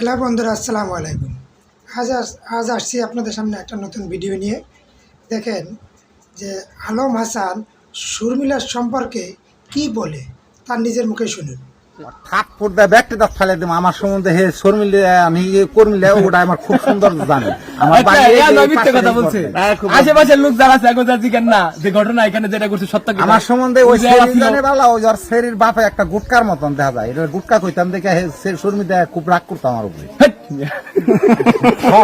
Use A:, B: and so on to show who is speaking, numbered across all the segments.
A: Hello বন্ধুরা, আসসালামু আলাইকুম। আজ আজ আসছি আপনাদের সামনে একটা নতুন ভিডিও নিয়ে। দেখেন যে আলম হাসান শর্মিলার সম্পর্কে কি বলে, তার নিজের মুখে শুনুন।
B: থাক পর্দা ব্যাগটা দাঁত ফেলে দিম আমার সম্বন্ধে হে শর্মিলে, আমি কর্মিলে, ওটা আমার খুব সুন্দর জানি।
C: আচ্ছা।
B: হ্যাঁ, খুব
C: আশেপাশের লোক যারা আছে এখন জিজ্ঞেন না যে ঘটনা এখানে যেটা করছে সত্য
B: আমার সম্বন্ধে ওই
C: বুঝে যাওয়া ছিল।
B: সেরিজানে বালা ওই ওর সেরির বাপে একটা গুটকার মতন দেখা যায় এটা গুটকা কইতাম দেখে হে সে খুব রাগ করতাম আমার উপরে
C: হেৎ।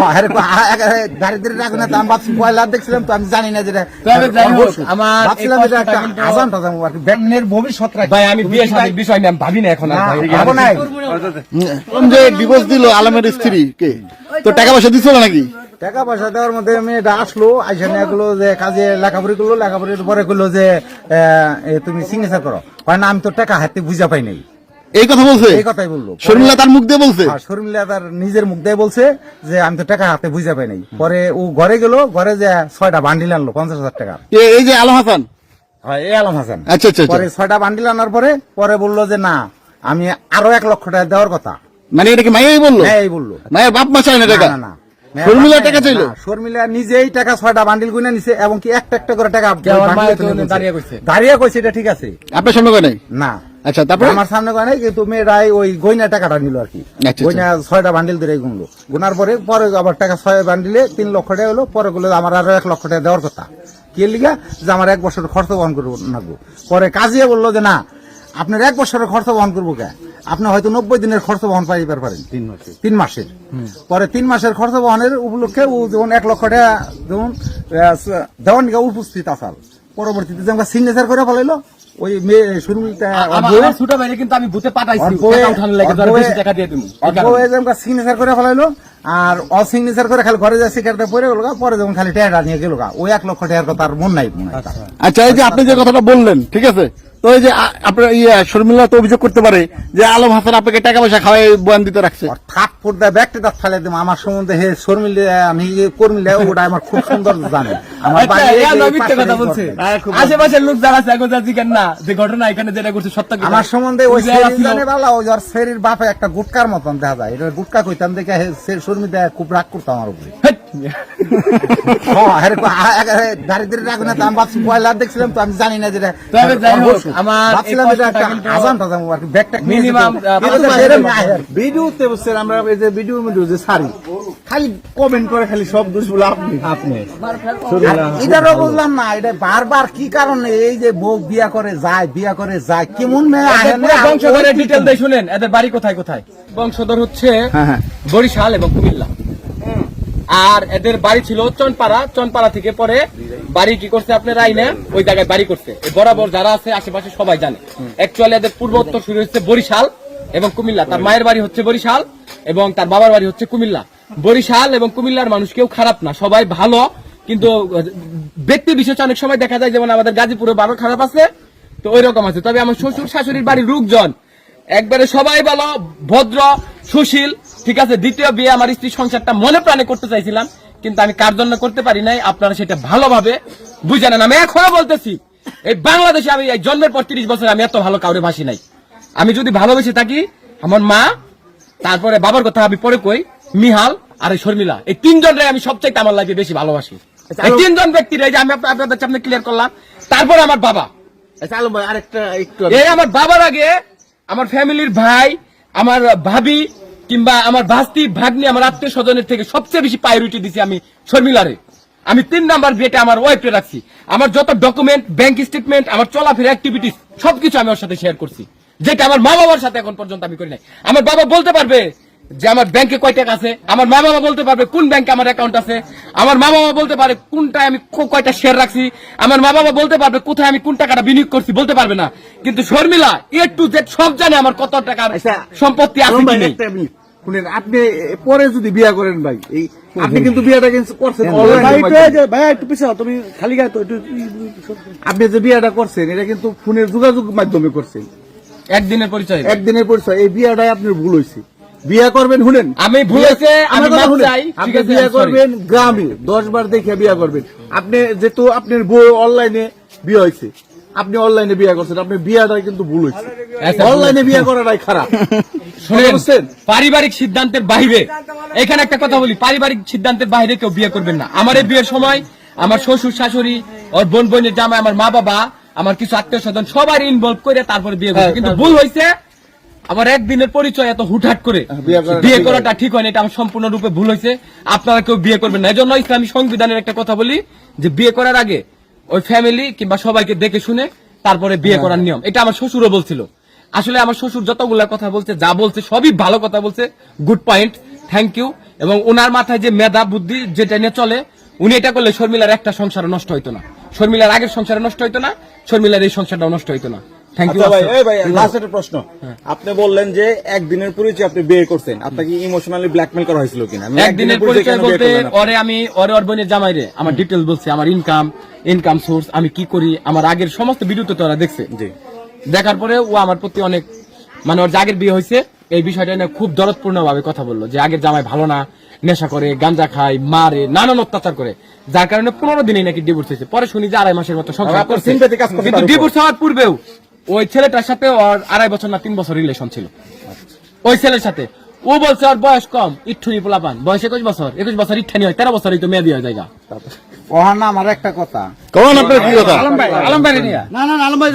B: হেরে কো- আ- আ- আ- দারিদ্রের রাগ না আমি ভাবছি পয়লা দেখছিলাম তো আমি জানি না যেটা
C: তবে যাই হোক, আমার
B: ভাবছিলাম এটা একটা আজান টাজান আর কি ভবিষ্যৎ
C: ভাই আমি বিয়ে শাদীর বিষয় নিয়ে ভাবি না এখন আর
B: না,
C: ভাই।
B: ভাবো নাই।
D: যে ডিভোর্স দিল আলমের স্ত্রী কে তো টাকা পয়সা দিছিল নাকি
B: টাকা পয়সা দেওয়ার মধ্যে মেয়েটা আসলো আইসা নিয়ে গেলো যে কাজে লেখাপড়ি করল লেখাপড়ির পরে করল যে তুমি সিগনেচার করো। হয় না আমি তো টাকা হাতে বুঝা পাই নাই।
D: এই কথা বলছে?
B: এই কথাই বলল।
D: শর্মিলা তার মুখ দিয়ে বলছে?
B: শর্মিলা তার নিজের মুখ দিয়ে বলছে যে আমি তো টাকা হাতে বুঝা পাই নাই। পরে ও ঘরে গেল ঘরে যে ছয়টা বান্ডিল আনলো পঞ্চাশ হাজার টাকা।
D: এই যে আলম হাসান?
B: হয় এই আলম হাসান।
D: আচ্ছা আচ্ছা আচ্ছা।
B: পরে ছয়টা বান্ডিল আনার পরে পরে বলল যে না আমি আরও এক লক্ষ টাকা দেওয়ার কথা।
D: মানে এটা কি মাইয়াই বলল?
B: হ্যাঁ এই বলল।
D: মায়ের বাপ মা চায় না টাকা?
B: না, না।
D: শর্মিলা টাকা চাইলো?
B: শর্মিলা নিজেই টাকা ছয়টা বান্ডিল গুনে নিছে এবং কি একটা একটা করে টাকা
C: আমার
B: বান্ডিলে
C: মায়ের
B: তুলে
C: তো
B: নিছে।
C: দাঁড়িয়ে কইছে।
B: দাঁড়িয়ে কইছে এটা ঠিক আছে।
D: আপনার সামনে কয় নাই?
B: না।
D: আচ্ছা তারপরে?
B: আমার সামনে কয় নাই কিন্তু মেয়েরাই ওই গয়না টাকাটা নিল আর কি।
D: আচ্ছা,
B: গয়না ছয়টা বান্ডিল ধরে গুনলো। গুনার পরে পরে আবার টাকা ছয় বান্ডিলে তিন লক্ষ টাকা হলো পরে গুলো আমার আরও এক লক্ষ টাকা দেওয়ার কথা। কে লিগা? যে আমার এক বছর খরচ বহন করব নাগবো পরে কাজিয়ে বলল যে না আপনার এক বছরের খরচ বহন করব কে? আপনি হয়তো নব্বই দিনের খরচ বহন পাইবার পারেন। তিন মাসে। তিন মাসের পরে তিন মাসের খরচ বহনের উপলক্ষে ও যেমন এক লক্ষ টাকা যেমন দেওয়ার নিকা উপস্থিত আসাল। পরবর্তীতে যেমন সিগনেচার করে ফেলাইলো ওই মেয়ে
C: কিন্তু আমি ভূতে পাঠাইছি। টাকা দিয়ে দিমু।
B: সিগনেচার করে ফেলাইলো আর অসিগনেচার করে খালি ঘরে সিগারেটটা পরে গেল পরে যেমন খালি নিয়ে গেল ওই এক লক্ষ টাকার কথা আর মন নাই।
D: আচ্ছা এই যে আপনি যে কথাটা বললেন ঠিক আছে? তো এই যে আপনার ইয়ে শর্মিলা তো অভিযোগ করতে পারে যে আলম হাসান আপনাকে টাকা পয়সা খাওয়াই বয়ান দিতে রাখছে।
B: আর থাক পর্দা ব্যাগটা দাঁত ফেলে দিম আমার সম্বন্ধে হে শর্মিলে আমি কর্মিলে ওটা আমার খুব সুন্দর জানে। আমার বাড়ি এই
C: এ
B: যে
C: নয়
B: এই
C: মিথ্যে
B: পাশের
C: কথা বলছে। আশেপাশের লোক যারা আছে এখন যা না যে ঘটনা এখানে যেটা করছে সত্য
B: আমার সম্বন্ধে ওই বালা ওই ওর বাপে একটা গুটকার মতন দেখা যায়। এটা গুটকা কইতাম দেখে সে খুব রাগ করতাম আমার উপরে। হ্যাঁ, দেখছিলাম তো আমি জানি না যেটা ভাবছিলাম এটা একটা আজান টাজান ব্যাগটা।
E: ভিডিওতে আমরা এই যে মধ্যে যে সারি খালি কমেন্ট করে খালি সব দোষ বলে আপনি আপনি।
B: এটারও বুঝলাম না এটা বারবার কি কারণে এই যে বউ বিয়া করে যায় বিয়া করে যায় কেমন মেয়ে আহে না,
C: বংশধরের ডিটেল দিয়ে শুনেন এদের বাড়ি কোথায় কোথায়? বংশধর হচ্ছে
D: হ্যাঁ, হ্যাঁ।
C: বরিশাল এবং কুমিল্লা। আর এদের বাড়ি ছিল চনপাড়া চনপাড়া থেকে পরে বাড়ি কি করছে আপনার আইনে? ওই জায়গায় বাড়ি করছে। বরাবর যারা আছে আশেপাশে সবাই জানে। অ্যাকচুয়ালি এদের পূর্ব উত্তর শুরু হচ্ছে বরিশাল। এবং কুমিল্লা, তার মায়ের বাড়ি হচ্ছে বরিশাল এবং তার বাবার বাড়ি হচ্ছে কুমিল্লা। বরিশাল এবং কুমিল্লার মানুষ কেউ খারাপ না, সবাই ভালো, কিন্তু ব্যক্তি বিশেষ অনেক সময় দেখা যায়, যেমন আমাদের গাজীপুরে ভালো খারাপ আছে, তো ওই রকম আছে। তবে আমার শ্বশুর শাশুড়ির বাড়ির লোকজন, একবারে সবাই ভালো, ভদ্র, সুশীল, ঠিক আছে? দ্বিতীয় বিয়ে আমার স্ত্রীর সংসারটা মনে প্রাণে করতে চাইছিলাম, কিন্তু আমি কার জন্য করতে পারি নাই, আপনারা সেটা ভালোভাবে বুঝে নেন। আমি এখনও বলতেছি, এই বাংলাদেশে আমি জন্মের পর তিরিশ বছর আমি এত ভালো কাউরে ভাসি নাই। আমি যদি ভালোবেসে থাকি আমার মা তারপরে বাবার কথা আমি পরে কই মিহাল আর এই শর্মিলা। এই তিনজনরে আমি সবচাইতে আমার লাইফে বেশি ভালোবাসি। এই তিনজন ব্যক্তির এই যে আমি আপনাদের সামনে ক্লিয়ার করলাম তারপরে আমার বাবা।
E: আচ্ছা ভাই আরেকটা একটু
C: এই আমার বাবার আগে আমার ফ্যামিলির ভাই আমার ভাবি কিংবা আমার ভাস্তি ভাগ্নি আমার আত্মীয় স্বজনের থেকে সবচেয়ে বেশি প্রায়োরিটি দিছি আমি শর্মিলারে। আমি তিন নাম্বার বিয়েটা আমার ওয়াইফে রাখছি। আমার যত ডকুমেন্ট ব্যাংক স্টেটমেন্ট আমার চলাফেরা অ্যাক্টিভিটিস সবকিছু আমি ওর সাথে শেয়ার করছি। যেটা আমার মা বাবার সাথে এখন পর্যন্ত আমি করি নাই। আমার বাবা বলতে পারবে যে আমার ব্যাংকে কয় টাকা আছে? আমার মা বাবা বলতে পারবে কোন ব্যাংকে আমার অ্যাকাউন্ট আছে? আমার মা বাবা বলতে পারে কোনটায় আমি কয়টা শেয়ার রাখছি? আমার মা বাবা বলতে পারবে কোথায় আমি কোন টাকাটা বিনিয়োগ করছি বলতে পারবে না। কিন্তু শর্মিলা এ টু জেড সব জানে আমার কত টাকার
E: আচ্ছা,
C: সম্পত্তি আছে
E: শুনেন আপনি পরে যদি বিয়া করেন ভাই এই আপনি কিন্তু বিয়াটা করছেন
B: হ্যাঁ,
E: আপনি যে বিয়াটা করছেন এটা কিন্তু ফোনের যোগাযোগ মাধ্যমে করছেন।
C: একদিনের পরিচয়
E: একদিনের পরিচয়। এই বিয়াটাই আপনার ভুল হয়েছে বিয়া করবেন শুনেন।
C: আমি ভুল হয়েছে, আমি
E: আমার কথা
C: মাপ
E: শুনেন।
C: চাই, ঠিক আছে,
E: বিয়া করবেন গ্রামে দশ বার দেখে বিয়া করবেন। আপনি যেহেতু আপনার বউ অনলাইনে বিয়ে হয়েছে আপনি অনলাইনে বিয়া করছেন। আপনার বিয়াটাই কিন্তু ভুল হয়েছে
C: আচ্ছা,
E: অনলাইনে বিয়া করাটাই খারাপ।
C: শুনেন পারিবারিক সিদ্ধান্তের বাইরে। এখানে একটা কথা বলি পারিবারিক সিদ্ধান্তের বাইরে কেউ বিয়ে করবেন না। আমার এই বিয়ের সময় আমার শ্বশুর শাশুড়ি ওর বোন বোনের জামাই আমার মা বাবা আমার কিছু আত্মীয় স্বজন সবার ইনভলভ করে তারপরে বিয়ে করছে। কিন্তু ভুল হয়েছে আমার একদিনের পরিচয় এত হুটহাট করে।
F: বিয়ে করাটা ঠিক
C: হয়নি। এটা আমার সম্পূর্ণরূপে ভুল হয়েছে। আপনারা কেউ বিয়ে করবেন না। এজন্য ইসলামী সংবিধানের একটা কথা বলি যে বিয়ে করার আগে ওই ফ্যামিলি কিংবা সবাইকে দেখে শুনে তারপরে বিয়ে করার নিয়ম। এটা আমার শ্বশুরও বলছিল। আসলে আমার শ্বশুর যতগুলা কথা বলছে যা বলছে সবই ভালো কথা বলছে। গুড পয়েন্ট থ্যাংক ইউ এবং ওনার মাথায় যে মেধা বুদ্ধি যেটা নিয়ে চলে উনি এটা করলে শর্মিলার একটা সংসার নষ্ট হইতো না। শর্মিলার আগের সংসার নষ্ট হইতো না শর্মিলার এই সংসারটাও নষ্ট হইতো না। থ্যাংক ইউ
E: ভাই এই ভাই লাস্ট একটা প্রশ্ন। আপনি বললেন যে একদিনের পরিচয় আপনি বিয়ে করছেন আপনাকে ইমোশনালি ব্ল্যাকমেল করা হয়েছিল কিনা?
C: একদিনের
E: পরিচয়
C: পরিচয়
E: কেন বিয়ে
C: বলতে ওরে আমি ওরে ওর বোনের জামাই রে আমার ডিটেল বলছে আমার ইনকাম ইনকাম সোর্স আমি কি করি আমার আগের সমস্ত ভিডিও তো দেখছে। দেখার পরে ও আমার প্রতি অনেক মানে ওর যে আগের বিয়ে হয়েছে এই বিষয়টা নিয়ে খুব দরদপূর্ণ ভাবে কথা বলল যে আগের জামাই ভালো না নেশা করে গাঞ্জা খায় মারে নানান অত্যাচার করে। যার কারণে পনেরো দিনেই নাকি ডিভোর্স হয়েছে। পরে শুনি যে আড়াই মাসের মতো সংসার করছে। কিন্তু ডিভোর্স হওয়ার পূর্বেও ওই ছেলেটার সাথে ওর আড়াই বছর না তিন বছর রিলেশন ছিল। ওই ছেলের সাথে। ও বলছে ওর বয়স কম ইঠুনি পোলাপান। বয়স একুশ বছর। একুশ বছর ইঠানি হয় তেরো বছরই তো মেয়ে দিয়ে জায়গা।
B: ওহান না আমার একটা কথা।
D: কখন আপনার কি কথা?
B: আলম ভাই আলম ভাই নিয়ে।
F: না না না আলম ভাই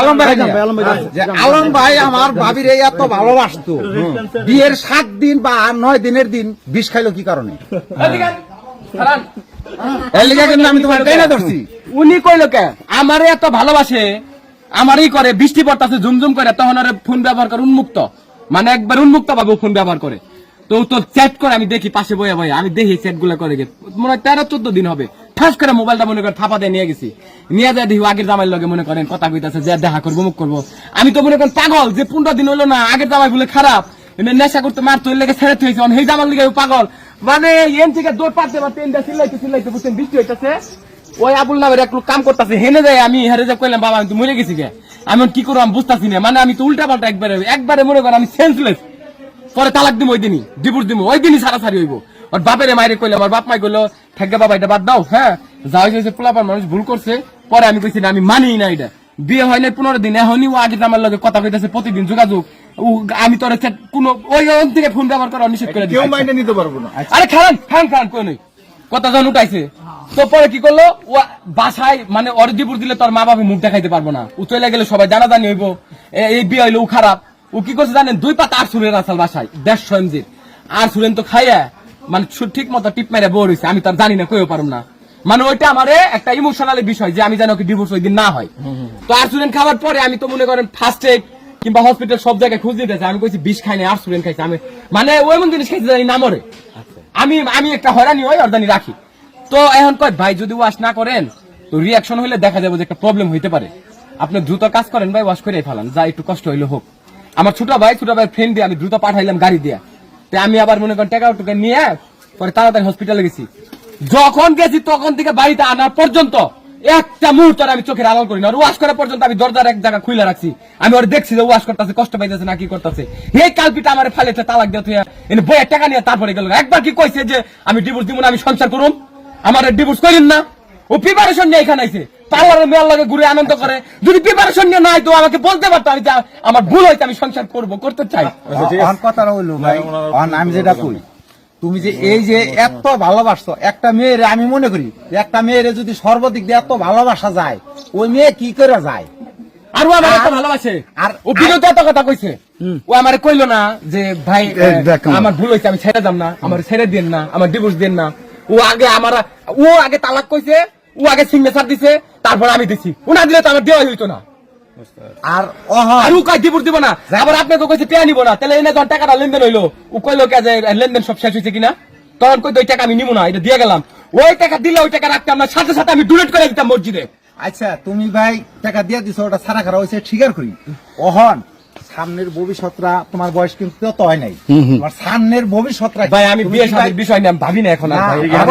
B: আলম ভাই
F: আলম ভাই
B: যে আলম ভাই আমার ভাবির এই এত ভালোবাসতো বিয়ের সাত দিন বা নয় দিনের দিন বিষ খাইলো কি কারণে? কিন্তু আমি তোমার টেনে ধরছি।
C: উনি কইলো কে আমারে এত ভালোবাসে আমারই করে বৃষ্টি পড়তাছে ঝুমঝুম করে তখন ফোন ব্যবহার করে উন্মুক্ত। মানে একবার উন্মুক্ত ভাবে ফোন ব্যবহার করে। তো তোর চ্যাট করে আমি দেখি, পাশে বয়ে বয়ে। আমি দেখি চ্যাটগুলো করে গে মনে হয় তেরো, চোদ্দ দিন হবে। ঠাস করে মোবাইলটা মনে করে থাপা দিয়ে নিয়ে গেছি। নিয়ে যায় দেখি আগের জামাইয়ের লগে মনে করেন কথা কইতাছে, যে দেখা করব, মুখ করব। আমি তো মনে করেন পাগল যে পনেরো দিন হলো না, আগের জামাই বলে খারাপ। নেশা করতে মার তো লেগে ছেড়ে থইছে সেই জামার লিগে পাগল। মানে এন থেকে দৌড় পারতে পারতে এনটা চিল্লাইতে চিল্লাইতে বুঝছেন, বৃষ্টি হইতাছে। ওই আবুল নামের এক লোক কাম করতেছে, হেনে যায় আমি, হেরে যা কইলাম, বাবা, আমি তো মরে গেছি গে। আমি কি করব, আমি বুঝতেছি না। মানে আমি তো উল্টা পাল্টা একবারে একবারে মনে করেন আমি সেন্সলেস পরে তালাক দিব ওই দিনই ডিভোর্স দিব ওই দিনই সারাসারি হইব। ওর বাপের মায়ের কইলাম আমার বাপ মাই কইলো ঠেকা বাবা এটা বাদ দাও হ্যাঁ যা হয়েছে পোলাপার মানুষ ভুল করছে। পরে আমি কইছি না আমি মানি না এটা। বিয়ে হয় না পনেরো দিন এখনই ও আগে আমার লগে কথা কইতেছে প্রতিদিন যোগাযোগ। আমি তোর কোনো ওই থেকে ফোন ব্যবহার করা নিষেধ করে
E: কেউ মাইনে নিতে পারব না।
C: আরে খান খান খান কই নই কথা জন উঠাইছে তো পরে কি করল? ও বাসায় মানে অরিজিপুর দিলে তোর মা বাবা মুখ দেখাইতে পারব না। ও চলে গেলে সবাই জানাজানি হইব। এই বিয়ে হইল ও খারাপ। ও কি করছে জানেন? দুই পাতা আর সুরের আসাল বাসায় দেড়শো এমজির আর সুরেন তো খাইয়া মানে ঠিক মতো টিপ মেরে বড় হয়েছে আমি তার জানি না কইও পারুম না। মানে ওইটা আমার একটা ইমোশনাল বিষয় যে আমি জানি ওকে ডিভোর্স ওই দিন না হয়। তো আর সুরেন খাওয়ার পরে আমি তো মনে করেন ফার্স্ট এড কিংবা হসপিটাল সব জায়গায় খুঁজ দিতেছে আমি কইছি বিষ খাই না আর সুরেন খাইছে। আমি মানে ওই এমন জিনিস খাইছে জানি না মরে। আমি আমি একটা হয়রানি হয় অর্দানি রাখি। তো এখন কয় ভাই যদি ওয়াশ না করেন তো রিয়াকশন হইলে দেখা যাবে যে একটা প্রবলেম হইতে পারে। আপনি দ্রুত কাজ করেন ভাই ওয়াশ করে ফেলান যা একটু কষ্ট হইলে হোক। আমার ছোট ভাই ছোট ভাই ফ্রেন্ড দিয়ে আমি দ্রুত পাঠাইলাম গাড়ি দিয়ে। তো আমি আবার মনে করেন টাকা টুকা নিয়ে পরে তাড়াতাড়ি হসপিটালে গেছি। যখন গেছি তখন থেকে বাড়িতে আনার পর্যন্ত একটা মুহূর্ত আমি চোখের আড়াল করি না। ওয়াশ করা পর্যন্ত আমি দরজার এক জায়গা খুলে রাখছি। আমি ওর দেখছি যে ওয়াশ করতেছে, কষ্ট পাইতেছে না, কি করতেছে। এই কালপিটা আমার ফালেছে তালাক দিয়ে তুই এনে বইয়ের টাকা নিয়ে তারপরে গেল। একবার কি কইছে যে, আমি ডিভোর্স দিব না, আমি সংসার করুম? আমার ডিভোর্স করেন না। ও প্রিপারেশন নিয়ে এখানে আইছে। পার্লারের মেয়ের লাগে ঘুরে আনন্দ করে। যদি প্রিপারেশন নিয়ে নাই তো আমাকে বলতে পারতো আমি আমার ভুল হয়েছে আমি সংসার করব করতে চাই।
B: অহন কথা হইল ভাই। আমি যেটা কই তুমি যে এই যে এত ভালোবাসছো একটা মেয়ের আমি মনে করি একটা মেয়ের যদি সর্বদিক দিয়ে এত ভালোবাসা যায় ওই মেয়ে কি করে যায়?
C: আর ও আমার এত ভালোবাসে। আর ও বিরত এত কথা কইছে। ও আমারে কইলো না যে ভাই আমার। ভুল হয়েছে আমি ছেড়ে দাম না আমার ছেড়ে দেন না আমার ডিভোর্স দেন না। ও আগে আমার ও আগে তালাক কইছে ও আগে সিগনেচার দিছে তারপর আমি দিছি। ও না দিলে তো আমার দেওয়াই হইতো না।
B: আর
C: আর ও কয় ডিভোর্স দিব না। আবার আপনাকে কইছে পেয়া নিব না। তাহলে এনে যখন টাকাটা লেনদেন হইল। ও কইলো কে যে লেনদেন সব শেষ হয়েছে কিনা? তখন কই ওই টাকা আমি নিব না এটা দিয়ে গেলাম। ওই টাকা দিলে ওই টাকা রাখতাম না সাথে সাথে আমি ডোনেট করে দিতাম মসজিদে।
B: আচ্ছা তুমি ভাই টাকা দিয়ে দিছো ওটা সারা খারাপ হয়েছে করি। অহন সামনের ভবিষ্যৎরা তোমার বয়স কিন্তু তত নাই। তোমার সামনের ভবিষ্যৎরা
C: ভাই আমি বিয়ে শাদীর বিষয় নিয়ে ভাবি না এখন আর ভাই।
B: এখন